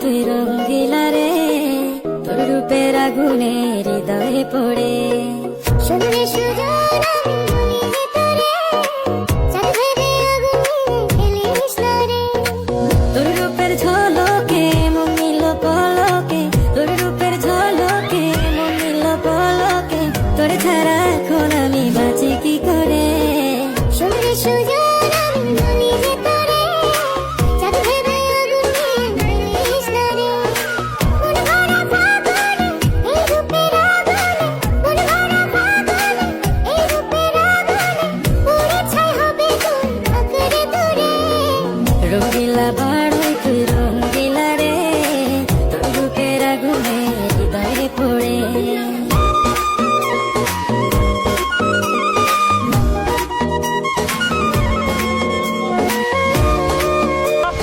তুই রঙ্গিলা রে তোর রূপের আগুনে হৃদয়ে পড়ে। শুনরে সুজন তোর রূপের ঝলকে মমিল পলকে তোর রূপের ঝলকে মমিল পলকে তোর ছাড়া এখন আমি বাঁচি Pero que la barra